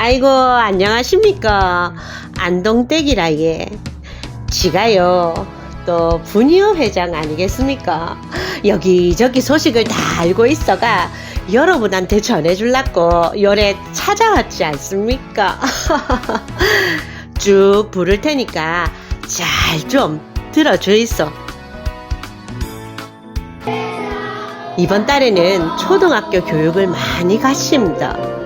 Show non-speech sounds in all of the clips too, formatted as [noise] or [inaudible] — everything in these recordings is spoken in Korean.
아이고, 안녕하십니까. 안동댁이라, 예. 지가요, 또, 분이어 회장 아니겠습니까? 여기저기 소식을 다 알고 있어가, 여러분한테 전해줄라고, 요래 찾아왔지 않습니까? [laughs] 쭉 부를 테니까, 잘 좀 들어주이소. 이번 달에는 초등학교 교육을 많이 가십니다.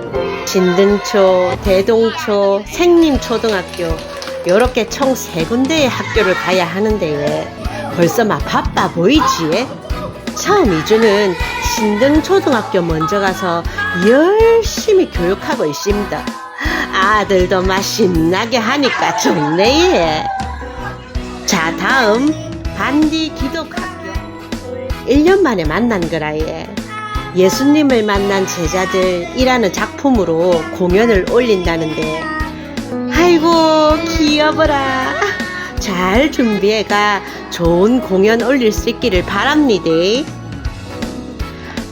진등초, 대동초, 생림초등학교 요렇게 총 세 군데의 학교를 가야 하는데 벌써 막 바빠 보이지? 처음 2주는 신등초등학교 먼저 가서 열심히 교육하고 있습니다. 아들도 막 신나게 하니까 좋네 예. 자 다음 반디 기독학교 1년 만에 만난 거라 예. 예수님을 만난 제자들이라는 작품으로 공연을 올린다는데 아이고 귀여워라. 잘 준비해가 좋은 공연 올릴 수 있기를 바랍니다.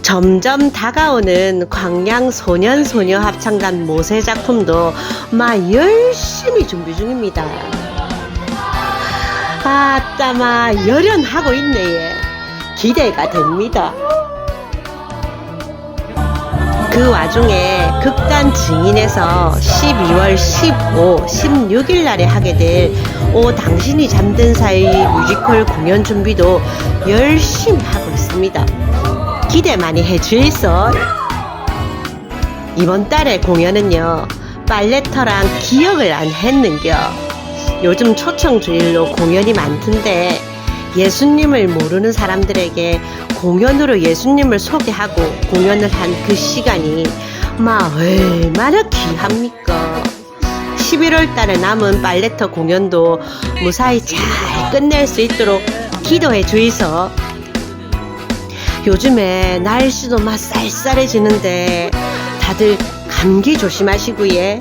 점점 다가오는 광양 소년 소녀 합창단 모세 작품도 마 열심히 준비 중입니다. 아따마 열연하고 있네. 예. 기대가 됩니다 그 와중에 극단 증인에서 12월 15, 16일 날에 하게 될 오 당신이 잠든 사이 뮤지컬 공연 준비도 열심히 하고 있습니다. 기대 많이 해주이소. 이번 달의 공연은요, 빨래터랑 기억을 안 했는겨. 요즘 초청 주일로 공연이 많던데, 예수님을 모르는 사람들에게 공연으로 예수님을 소개하고 공연을 한 그 시간이 마 얼마나 귀합니까? 11월 달에 남은 빨래터 공연도 무사히 잘 끝낼 수 있도록 기도해 주이소. 요즘에 날씨도 막 쌀쌀해지는데 다들 감기 조심하시고요.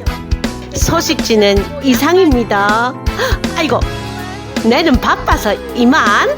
소식지는 이상입니다. 아이고, 내는 바빠서 이만.